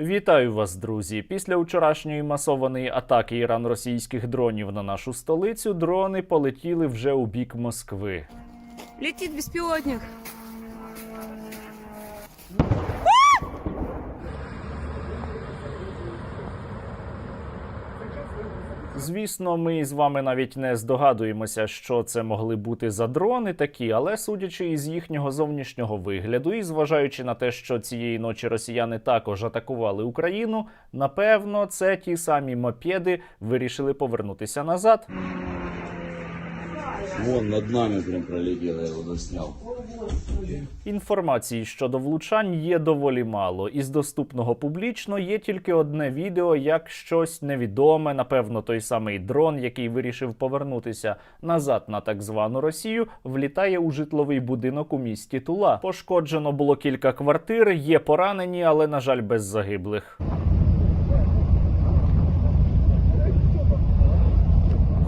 Вітаю вас, друзі! Після вчорашньої масованої атаки іран російських дронів на нашу столицю дрони полетіли вже у бік Москви. Летит беспилотник. Звісно, ми з вами навіть не здогадуємося, що це могли бути за дрони такі, але судячи із їхнього зовнішнього вигляду, і зважаючи на те, що цієї ночі росіяни також атакували Україну, напевно, це ті самі мопеди вирішили повернутися назад. Вон над нами прям пролетел, я его заснял. Інформації щодо влучань є доволі мало. Із доступного публічно є тільки одне відео, як щось невідоме, напевно, той самий дрон, який вирішив повернутися назад на так звану Росію, влітає у житловий будинок у місті Тула. Пошкоджено було кілька квартир, є поранені, але на жаль, без загиблих.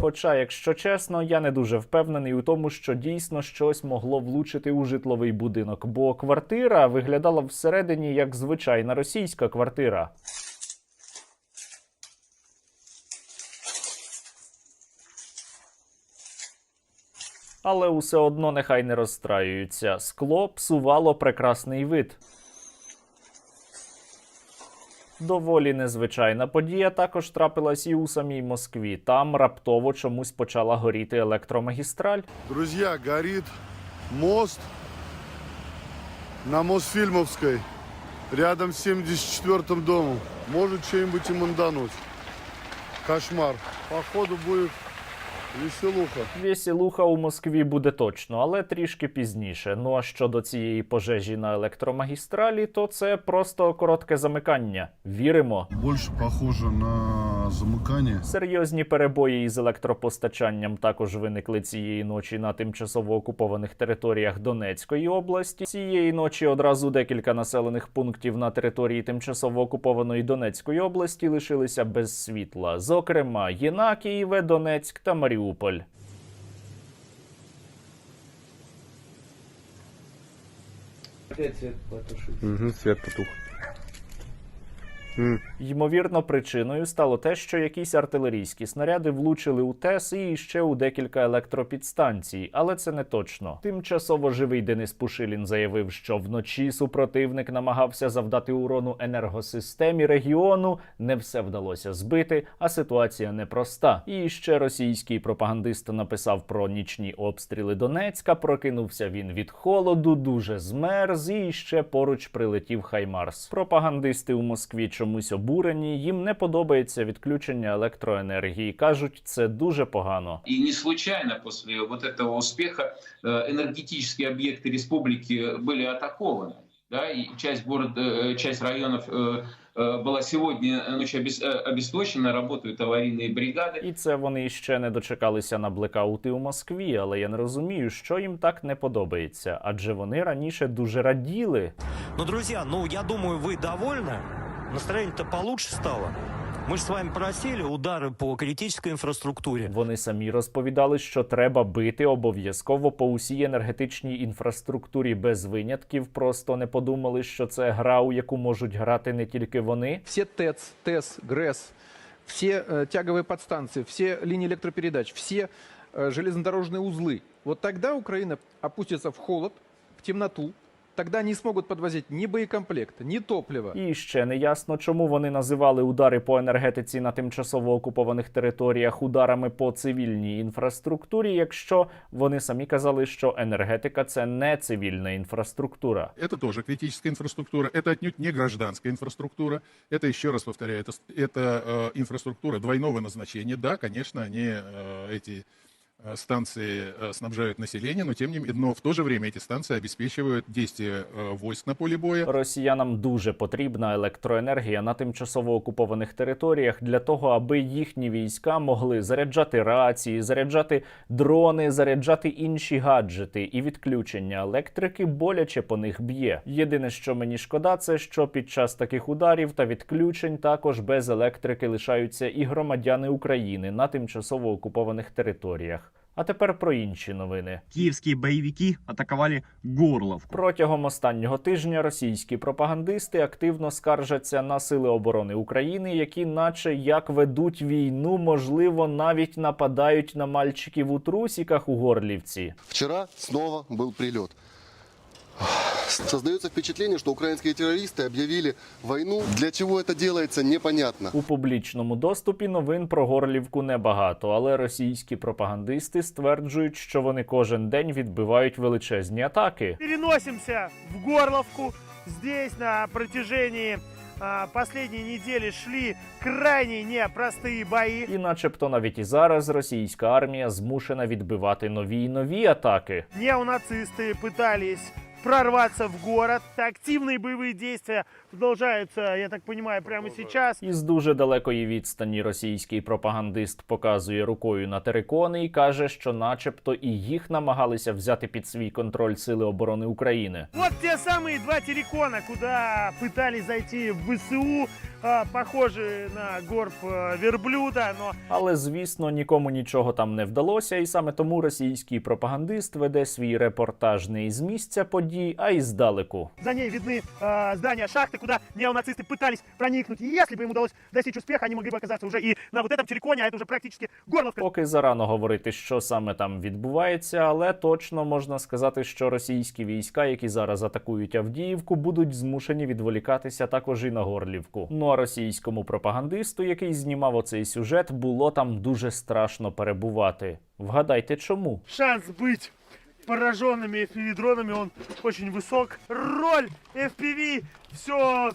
Хоча, якщо чесно, я не дуже впевнений у тому, що дійсно щось могло влучити у житловий будинок, бо квартира виглядала всередині як звичайна російська квартира. Але усе одно нехай не розстраюються. Скло псувало прекрасний вид. Доволі незвичайна подія також трапилась і у самій Москві. Там раптово чомусь почала горіти електромагістраль. Друзья, горить мост на Мосфільмовській, рядом з 74-м домом. Може чим-нибудь і мандануть. Кошмар. Походу будет веселуха. Веселуха у Москві буде точно, але трішки пізніше. Ну а щодо цієї пожежі на електромагістралі, то це просто коротке замикання. Віримо. Більше похоже на замыкание. Серйозні перебої із електропостачанням також виникли цієї ночі на тимчасово окупованих територіях Донецької області. Цієї ночі одразу декілька населених пунктів на території тимчасово окупованої Донецької області лишилися без світла. Зокрема, Єнакієве, Донецьк та Маріуполь. Угу, свет потух. Ймовірно, причиною стало те, що якісь артилерійські снаряди влучили у ТЕС і ще у декілька електропідстанцій, але це не точно. Тимчасово живий Денис Пушилін заявив, що вночі супротивник намагався завдати урону енергосистемі регіону. Не все вдалося збити, а ситуація непроста. І ще російський пропагандист написав про нічні обстріли Донецька. Прокинувся він від холоду, дуже змерз, і ще поруч прилетів Хаймарс. Пропагандисти у Москві чомусь обурені. Їм не подобається відключення електроенергії. кажуть, це дуже погано. И не случайно после вот этого успеха э, энергетические объекты республики были атакованы. Да, и часть города, э, часть районов э, э, была сегодня ночью обес- э, обесточена, работают аварийные бригады. І це вони ще не дочекалися на блекаути у Москві, але я не розумію, що їм так не подобається, адже вони раніше дуже раділи. Ну, друзья, ну, я думаю, вы довольны. Настроение-то получше стало. Мы же с вами просили удары по критической инфраструктуре. Вони самі розповідали, що треба бити обов'язково по усій енергетичній інфраструктурі без винятків. Просто не подумали, що це гра, у яку можуть грати не тільки вони. все ТЭЦ, ТЭС, ГРЭС, все э, тяговые подстанции, все линии электропередач, все э, железнодорожные узлы. Вот тогда Украина опустится в холод, в темноту. Тогда не смогут подвозить ни боекомплект, ни топливо. І ще не ясно, чому вони називали удари по енергетиці на тимчасово окупованих територіях ударами по цивільній інфраструктурі, якщо вони самі казали, що енергетика це не цивільна інфраструктура. Это тоже критическая инфраструктура, это отнюдь не гражданская инфраструктура, это, еще раз повторяю, это, это э, инфраструктура двойного назначения. Да, конечно, они, э, эти э, станции э, снабжают население, но, тем не менее, но в то же время эти станции обеспечивают действие э, войск на поле боя. Росіянам дуже потрібна електроенергія на тимчасово окупованих територіях для того, аби їхні війська могли заряджати рації, заряджати дрони, заряджати інші гаджети, і відключення електрики боляче по них б'є. Єдине, що мені шкода, це що під час таких ударів та відключень також без електрики лишаються і громадяни України на тимчасово окупованих територіях. А тепер про інші новини. Київські бойовики атакували Горловку. Протягом останнього тижня російські пропагандисти активно скаржаться на сили оборони України, які, наче як ведуть війну, можливо, навіть нападають на мальчиків у трусіках у Горлівці. Вчора знову був прилет. Создается впечатление, что украинские террористы объявили войну. Для чего это делается, непонятно. У публічному доступі новин про Горлівку небагато, але російські пропагандисти стверджують, що вони кожен день відбивають величезні атаки. Переносимся в Горловку. Здесь на протяжении а, последней недели шли крайне непростые бои. І, начебто, навіть і зараз російська армія змушена відбивати нові й нові атаки. Неонацисты пытались прорваться в город. Активные боевые действия продолжаются, я так понимаю, прямо сейчас. Із дуже далекої відстані російський пропагандист показує рукою на терикони і каже, що, начебто, і їх намагалися взяти під свій контроль сили оборони України. Вот те самые два террикона, куда пытались зайти в ВСУ, а, похожие на горб а, верблюда, но Але звісно, нікому нічого там не вдалося, і саме тому російський пропагандист веде свій репортаж не із місця подій, а із далеку. за ней видны а, здания шахты, куда неонацисты пытались проникнуть. И если бы им удалось достичь успеха, они могли бы оказаться уже и на вот этом терриконе, а это уже практически Горловка. Поки зарано говорити, що саме там відбувається, але точно можна сказати, що російські війська, які зараз атакують Авдіївку, будуть змушені відволікатися також і на Горлівку. Ну а російському пропагандисту, який знімав оцей сюжет, було там дуже страшно перебувати. Вгадайте, чому? Шанс быть пораженными FPV-дронами, он очень высок. Роль FPV все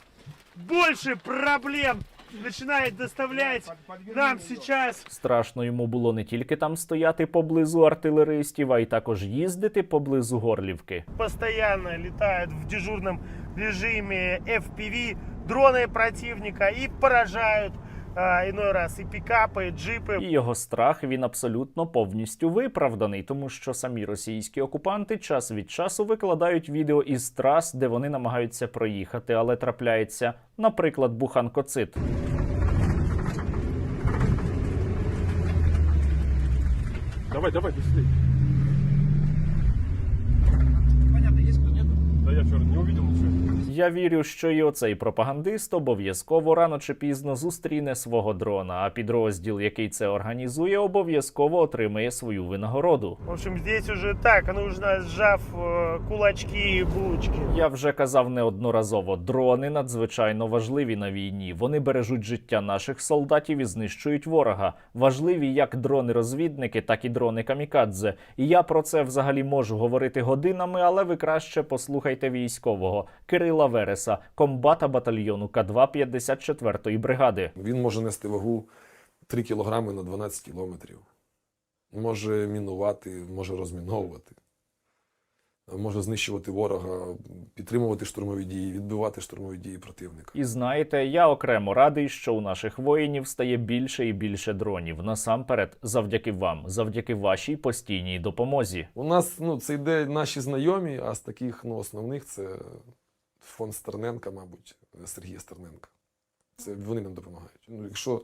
больше проблем начинает доставлять нам сейчас. Страшно йому було не тільки там стояти поблизу артилеристів, а й також їздити поблизу Горлівки. Постоянно летают в дежурном режиме FPV дроны противника и поражают а, иной раз и пикапы, и джипы. І його страх він абсолютно повністю виправданий, тому що самі російські окупанти час від часу викладають відео із трас, де вони намагаються проїхати, але трапляється, наприклад, буханкоцит. Давай, давай, быстрее. Я вчера не увидел ничего. Я вірю, що і оцей пропагандист обов'язково рано чи пізно зустріне свого дрона, а підрозділ, який це організує, обов'язково отримає свою винагороду. В общем, здесь уже так, нужно сжав э, кулачки и булочки. Я вже казав неодноразово, дрони надзвичайно важливі на війні. Вони бережуть життя наших солдатів і знищують ворога. Важливі як дрони-розвідники, так і дрони камікадзе. І я про це взагалі можу говорити годинами, але ви краще послухайте військового Кирила Вереса, комбата батальйону К2 54-ї бригади. Він може нести вагу 3 кілограми на 12 кілометрів. Може мінувати, може розміновувати, може знищувати ворога, підтримувати штурмові дії, відбивати штурмові дії противника. І знаєте, я окремо радий, що у наших воїнів стає більше і більше дронів. Насамперед, завдяки вам, завдяки вашій постійній допомозі. У нас ну, це йде наші знайомі, а з таких ну, основних це фонд Стерненка, мабуть, Сергія Стерненка. Це вони нам допомагають. Ну, якщо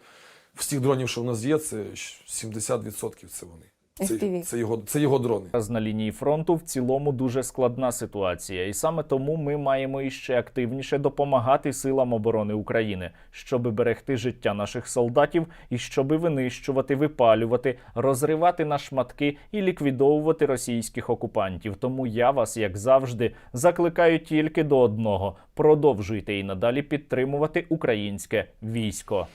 всіх дронів, що в нас є, це 70% це вони. Це, це, його, це його дрони. Зараз на лінії фронту в цілому дуже складна ситуація, і саме тому ми маємо іще активніше допомагати силам оборони України, щоби берегти життя наших солдатів і щоби винищувати, випалювати, розривати на шматки і ліквідовувати російських окупантів. Тому я вас, як завжди, закликаю тільки до одного: продовжуйте і надалі підтримувати українське військо.